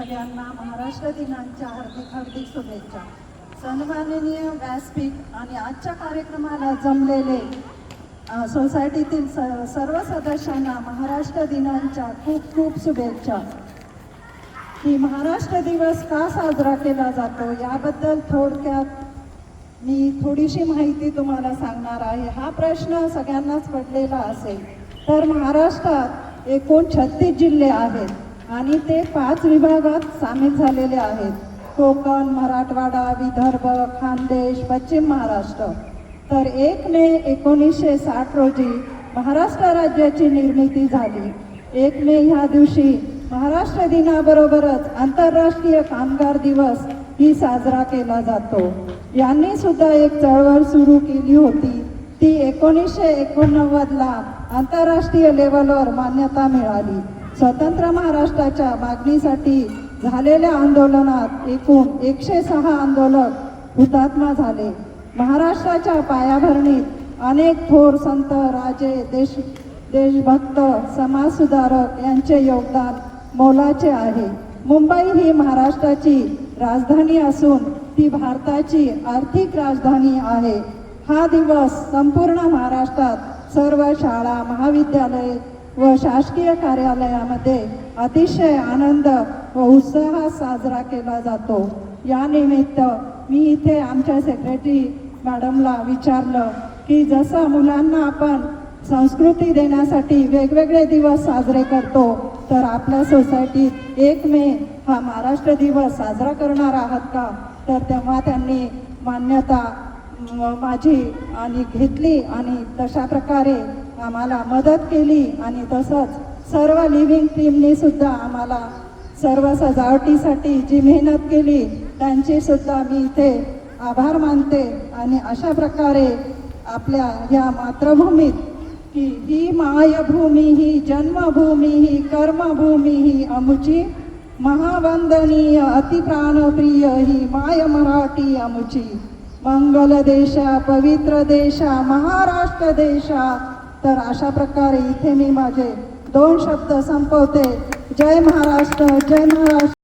सगळ्यांना महाराष्ट्र दिनांच्या हार्दिक हार्दिक शुभेच्छा. सन्माननीय व्यासपीठ आणि आजच्या कार्यक्रमाला जमलेले सोसायटीतील स सर्व सदस्यांना महाराष्ट्र दिनांच्या खूप खूप शुभेच्छा. की महाराष्ट्र दिवस का साजरा केला जातो याबद्दल थोडक्यात मी थोडीशी माहिती तुम्हाला सांगणार आहे. हा प्रश्न सगळ्यांनाच पडलेला असेल. तर महाराष्ट्रात एकूण छत्तीस जिल्हे आहेत. आणि ते पाच विभागात सामील झालेले आहेत. कोकण मराठवाडा विदर्भ खानदेश पश्चिम महाराष्ट्र. तर एक मे एकोणीसशे साठ रोजी महाराष्ट्र राज्याची निर्मिती झाली. एक मे ह्या दिवशी महाराष्ट्र दिनाबरोबरच आंतरराष्ट्रीय कामगार दिवस ही साजरा केला जातो. यांनी सुद्धा एक चळवळ सुरू केली होती. ती एकोणीसशे एकोणनव्वदला आंतरराष्ट्रीय लेवलवर मान्यता मिळाली. स्वतंत्र महाराष्ट्राच्या मागणीसाठी झालेल्या आंदोलनात एकूण एकशे सहा आंदोलक हुतात्मा झाले. महाराष्ट्राच्या पायाभरणीत अनेक थोर संत राजे देश देशभक्त समाजसुधारक यांचे योगदान मोलाचे आहे. मुंबई ही महाराष्ट्राची राजधानी असून ती भारताची आर्थिक राजधानी आहे. हा दिवस संपूर्ण महाराष्ट्रात सर्व शाळा महाविद्यालय व शासकीय कार्यालयामध्ये अतिशय आनंद व उत्साहात साजरा केला जातो. या निमित्त मी इथे आमच्या सेक्रेटरी मॅडमला विचारलं की जसं मुलांना आपण संस्कृती देण्यासाठी वेगवेगळे दिवस साजरे करतो तर आपल्या सोसायटीत एक मे हा महाराष्ट्र दिवस साजरा करणार आहात का? तर तेव्हा त्यांनी मान्यता माझी आणि घेतली आणि तशा प्रकारे आम्हाला मदत केली आणि तसंच सर्व लिव्हिंग टीमनी सुद्धा आम्हाला सर्व सजावटीसाठी जी मेहनत केली त्यांची सुद्धा मी इथे आभार मानते आणि अशा प्रकारे आपल्या या मातृभूमीत की ही मायभूमी ही जन्मभूमी ही कर्मभूमी ही अमुची महावंदनीय अतिप्राणप्रिय ही माय मराठी अमुची मंगल देशा पवित्र देशा महाराष्ट्र देशा तर अशा प्रकारे इथे मी माझे दोन शब्द संपवते. जय महाराष्ट्र जय महाराष्ट्र.